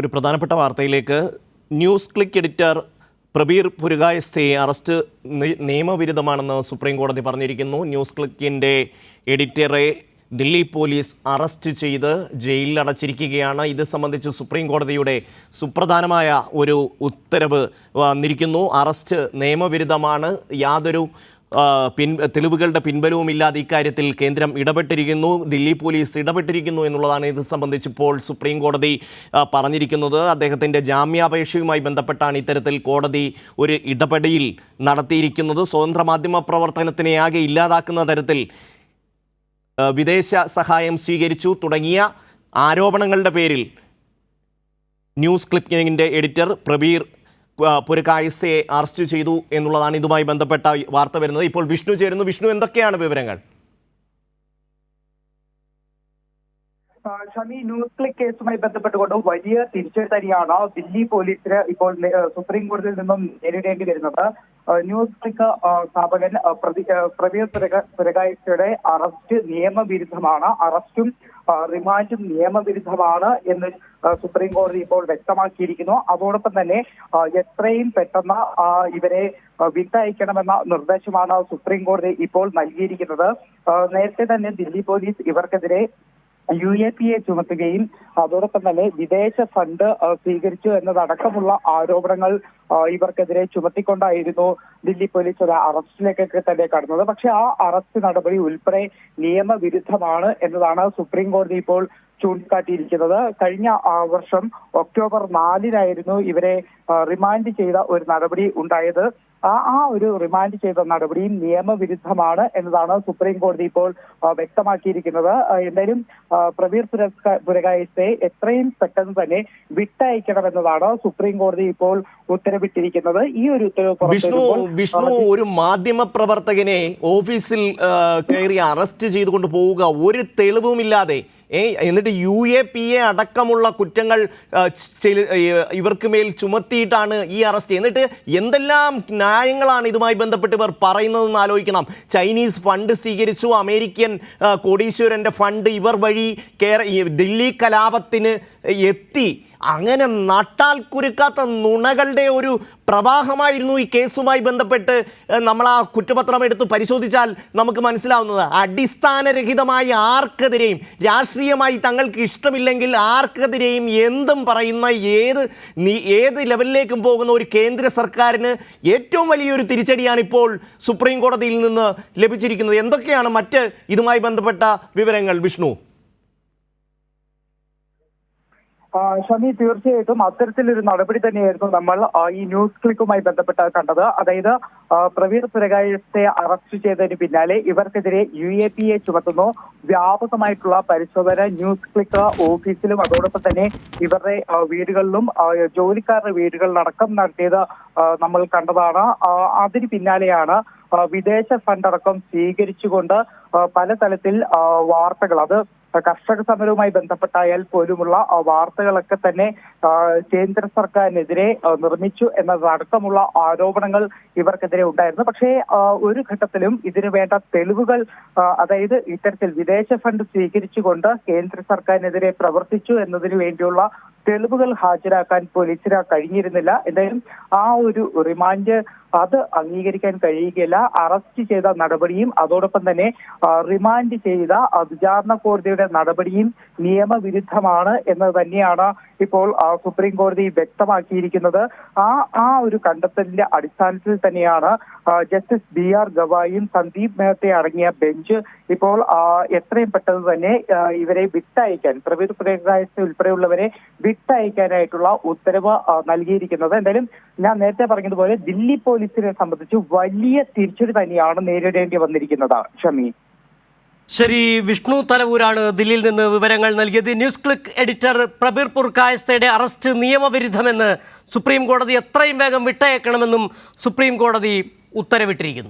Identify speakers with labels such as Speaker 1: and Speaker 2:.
Speaker 1: ഒരു പ്രധാനപ്പെട്ട വാർത്തയിലേക്ക് ന്യൂസ് ക്ലിക്ക് എഡിറ്റർ പ്രബീർ പുരുകായസ്ഥയെ അറസ്റ്റ് നിയമവിരുദ്ധമാണെന്ന് സുപ്രീം കോടതി പറഞ്ഞിരിക്കുന്നു. ന്യൂസ് ക്ലിക്കിന്റെ എഡിറ്ററെ ദില്ലി പോലീസ് അറസ്റ്റ് ചെയ്ത് ജയിലിൽ അടച്ചിരിക്കുകയാണ് ഇത് സംബന്ധിച്ച് സുപ്രീം കോടതിയുടെ സുപ്രധാനമായ ഒരു ഉത്തരവ് വന്നിരിക്കുന്നു. അറസ്റ്റ് നിയമവിരുദ്ധമാണ്. യാതൊരു പിൻ തെളിവുകളുടെ പിൻബലവുമില്ലാതെ ഇക്കാര്യത്തിൽ കേന്ദ്രം ഇടപെട്ടിരിക്കുന്നു. ദില്ലി പോലീസ് ഇടപെട്ടിരിക്കുന്നു എന്നുള്ളതാണ് ഇത് സംബന്ധിച്ച് ഇപ്പോൾ സുപ്രീം കോടതി പറഞ്ഞിരിക്കുന്നത്. അദ്ദേഹത്തിന്റെ ജാമ്യാപേക്ഷയുമായി ബന്ധപ്പെട്ടാണ് ഇത്തരത്തിൽ കോടതി ഒരു ഇടപെടൽ നടത്തിയിരിക്കുന്നത്. സ്വതന്ത്ര മാധ്യമ പ്രവർത്തനത്തിനെ ആകെ ഇല്ലാതാക്കുന്ന തരത്തിൽ വിദേശ സഹായം സ്വീകരിച്ചു. തുടങ്ങിയ ആരോപണങ്ങളുടെ പേരിൽ ന്യൂസ് ക്ലിപ്പിങ്ങിന്റെ എഡിറ്റർ പ്രബീർ ആ, പുരകായസയെ അറസ്റ്റ് ചെയ്തു എന്നുള്ളതാണ് ഇതുമായി ബന്ധപ്പെട്ട വാർത്ത വരുന്നത്. ഇപ്പോൾ വിഷ്ണു ചേരുന്നു. വിഷ്ണു എന്തൊക്കെയാണ് വിവരങ്ങൾ?
Speaker 2: ഷമി ന്യൂസ് ക്ലിക്ക് കേസുമായി ബന്ധപ്പെട്ടുകൊണ്ട് വലിയ തിരിച്ചടിയാണ് ദില്ലി പോലീസിന് ഇപ്പോൾ സുപ്രീം കോടതിയിൽ നിന്നും നേരിടേണ്ടി വരുന്നത്. ആ, സ്ഥാപകൻ പ്രവീർ സുരകാഴ്ചയുടെ അറസ്റ്റ് നിയമവിരുദ്ധമാണ്. അറസ്റ്റും റിമാൻഡും നിയമവിരുദ്ധമാണ് എന്ന് സുപ്രീം കോടതി ഇപ്പോൾ വ്യക്തമാക്കിയിരിക്കുന്നു. അതോടൊപ്പം തന്നെ എത്രയും പെട്ടെന്ന് ഇവരെ വിട്ടയക്കണമെന്ന നിർദ്ദേശമാണ് സുപ്രീം കോടതി ഇപ്പോൾ നൽകിയിരിക്കുന്നത്. നേരത്തെ തന്നെ ദില്ലി പോലീസ് ഇവർക്കെതിരെ യു എ പി എ ചുമത്തുകയും അതോടൊപ്പം തന്നെ വിദേശ ഫണ്ട് സ്വീകരിച്ചു എന്നതടക്കമുള്ള ആരോപണങ്ങൾ ഇവർക്കെതിരെ ചുമത്തിക്കൊണ്ടായിരുന്നു ദില്ലി പോലീസ് ഒരു അറസ്റ്റിലേക്കൊക്കെ തന്നെ കടന്നത്. പക്ഷെ ആ അറസ്റ്റ് നടപടി ഉൾപ്പെടെ നിയമവിരുദ്ധമാണ് എന്നതാണ് സുപ്രീം കോടതി ഇപ്പോൾ ചൂണ്ടിക്കാട്ടിയിരിക്കുന്നത്. കഴിഞ്ഞ വർഷം ഒക്ടോബർ നാലിനായിരുന്നു ഇവരെ റിമാൻഡ് ചെയ്ത ഒരു നടപടി ഉണ്ടായത്. ആ ഒരു റിമാൻഡ് ചെയ്ത നടപടിയും നിയമവിരുദ്ധമാണ് എന്നതാണ് സുപ്രീം കോടതി ഇപ്പോൾ വ്യക്തമാക്കിയിരിക്കുന്നത്. എന്തായാലും പ്രവീർ പുരകായത്തെ എത്രയും പെട്ടെന്ന് തന്നെ വിട്ടയക്കണമെന്നതാണ് സുപ്രീം കോടതി ഇപ്പോൾ ഉത്തരവിട്ടിരിക്കുന്നത്. ഈ ഒരു ഉത്തരവ്
Speaker 1: വിഷ്ണു വിഷ്ണു ഒരു മാധ്യമ പ്രവർത്തകനെ ഓഫീസിൽ കയറി അറസ്റ്റ് ചെയ്തുകൊണ്ട് പോവുക ഒരു തെളിവുമില്ലാതെ എന്നിട്ട് യു എ പി എ അടക്കമുള്ള കുറ്റങ്ങൾ ഇവർക്ക് മേൽ ചുമത്തിയിട്ടാണ് ഈ അറസ്റ്റ്. എന്നിട്ട് എന്തെല്ലാം ന്യായങ്ങളാണ് ഇതുമായി ബന്ധപ്പെട്ട് ഇവർ പറയുന്നതെന്ന് ആലോചിക്കണം. ചൈനീസ് ഫണ്ട് സ്വീകരിച്ചു. അമേരിക്കൻ കോടീശ്വരന്റെ ഫണ്ട് ഇവർ വഴി കേര ദില്ലി കലാപത്തിന് എത്തി. അങ്ങനെ നട്ടാൽ കുരുക്കാത്ത നുണകളുടെ ഒരു പ്രവാഹമായിരുന്നു ഈ കേസുമായി ബന്ധപ്പെട്ട് നമ്മൾ ആ കുറ്റപത്രം എടുത്ത് പരിശോധിച്ചാൽ നമുക്ക് മനസ്സിലാവുന്നത്. അടിസ്ഥാനരഹിതമായി ആർക്കെതിരെയും രാഷ്ട്രീയമായി തങ്ങൾക്ക് ഇഷ്ടമില്ലെങ്കിൽ ആർക്കെതിരെയും എന്തും പറയുന്ന ഏത് ഏത് ലെവലിലേക്കും പോകുന്ന ഒരു കേന്ദ്ര സർക്കാരിന് ഏറ്റവും വലിയൊരു തിരിച്ചടിയാണ് ഇപ്പോൾ സുപ്രീം കോടതിയിൽ നിന്ന് ലഭിച്ചിരിക്കുന്നത്. എന്തൊക്കെയാണ് മറ്റ് ഇതുമായി ബന്ധപ്പെട്ട വിവരങ്ങൾ വിഷ്ണു
Speaker 2: ആ, ഷമി തീർച്ചയായിട്ടും അത്തരത്തിലൊരു നടപടി തന്നെയായിരുന്നു നമ്മൾ ഈ ന്യൂസ് ക്ലിക്കുമായി ബന്ധപ്പെട്ട് കണ്ടത്. അതായത് പ്രവീർ പുരകായത്തെ അറസ്റ്റ് ചെയ്തതിന് പിന്നാലെ ഇവർക്കെതിരെ യു എ പി എ ചുമത്തുന്നു. വ്യാപകമായിട്ടുള്ള പരിശോധന ന്യൂസ് ക്ലിക്ക് ഓഫീസിലും അതോടൊപ്പം തന്നെ ഇവരുടെ വീടുകളിലും ജോലിക്കാരുടെ വീടുകളിലടക്കം നടത്തിയത് നമ്മൾ കണ്ടതാണ്. അതിന് പിന്നാലെയാണ് വിദേശ ഫണ്ടടക്കം സ്വീകരിച്ചുകൊണ്ട് പല പലതരത്തിൽ വാർത്തകൾ. അത് കർഷക സമരവുമായി ബന്ധപ്പെട്ടായാൽ പോലുമുള്ള വാർത്തകളൊക്കെ തന്നെ കേന്ദ്ര സർക്കാരിനെതിരെ നിർമ്മിച്ചു എന്നതടക്കമുള്ള ആരോപണങ്ങൾ ഇവർക്കെതിരെ ഉണ്ടായിരുന്നു. പക്ഷേ ഒരു ഘട്ടത്തിലും ഇതിനു വേണ്ട തെളിവുകൾ അതായത് ഇത്തരത്തിൽ വിദേശ ഫണ്ട് സ്വീകരിച്ചുകൊണ്ട് കേന്ദ്ര സർക്കാരിനെതിരെ പ്രവർത്തിച്ചു എന്നതിനു വേണ്ടിയുള്ള തെളിവുകൾ ഹാജരാക്കാൻ പോലീസിന് കഴിഞ്ഞിരുന്നില്ല. എന്തായാലും ആ ഒരു റിമാൻഡ് അത് അംഗീകരിക്കാൻ കഴിയുകയില്ല. അറസ്റ്റ് ചെയ്ത നടപടിയും അതോടൊപ്പം തന്നെ റിമാൻഡ് ചെയ്ത വിചാരണ കോടതിയുടെ നടപടിയും നിയമവിരുദ്ധമാണ് എന്ന് തന്നെയാണ് ഇപ്പോൾ സുപ്രീം കോടതി വ്യക്തമാക്കിയിരിക്കുന്നത്. ആ ആ ഒരു കണ്ടെത്തലിന്റെ അടിസ്ഥാനത്തിൽ തന്നെയാണ് ജസ്റ്റിസ് ബി ആർ ഗവായും സന്ദീപ് മേഹത്തെ അടങ്ങിയ ബെഞ്ച് ഇപ്പോൾ എത്രയും പെട്ടെന്ന് തന്നെ ഇവരെ വിട്ടയക്കാൻ പ്രവീർ പ്രകാശ് ഉൾപ്പെടെയുള്ളവരെ വിട്ടയക്കാനായിട്ടുള്ള ഉത്തരവ് നൽകിയിരിക്കുന്നത്. എന്തായാലും ഞാൻ നേരത്തെ പറഞ്ഞതുപോലെ ദില്ലി പോലീസിനെ സംബന്ധിച്ച് വലിയ തിരിച്ചടി തന്നെയാണ് നേരിടേണ്ടി വന്നിരിക്കുന്നത് ഷമി.
Speaker 3: ശരി വിഷ്ണു തലവൂരാണ് ദില്ലിയിൽ നിന്ന് വിവരങ്ങൾ നൽകിയത്. ന്യൂസ് ക്ലിക്ക് എഡിറ്റർ പ്രബീർ പുർക്കായസ്തയുടെ അറസ്റ്റ് നിയമവിരുദ്ധമെന്ന് സുപ്രീം കോടതി എത്രയും വേഗം വിട്ടയക്കണമെന്നും സുപ്രീം കോടതി ഉത്തരവിട്ടിരിക്കുന്നു.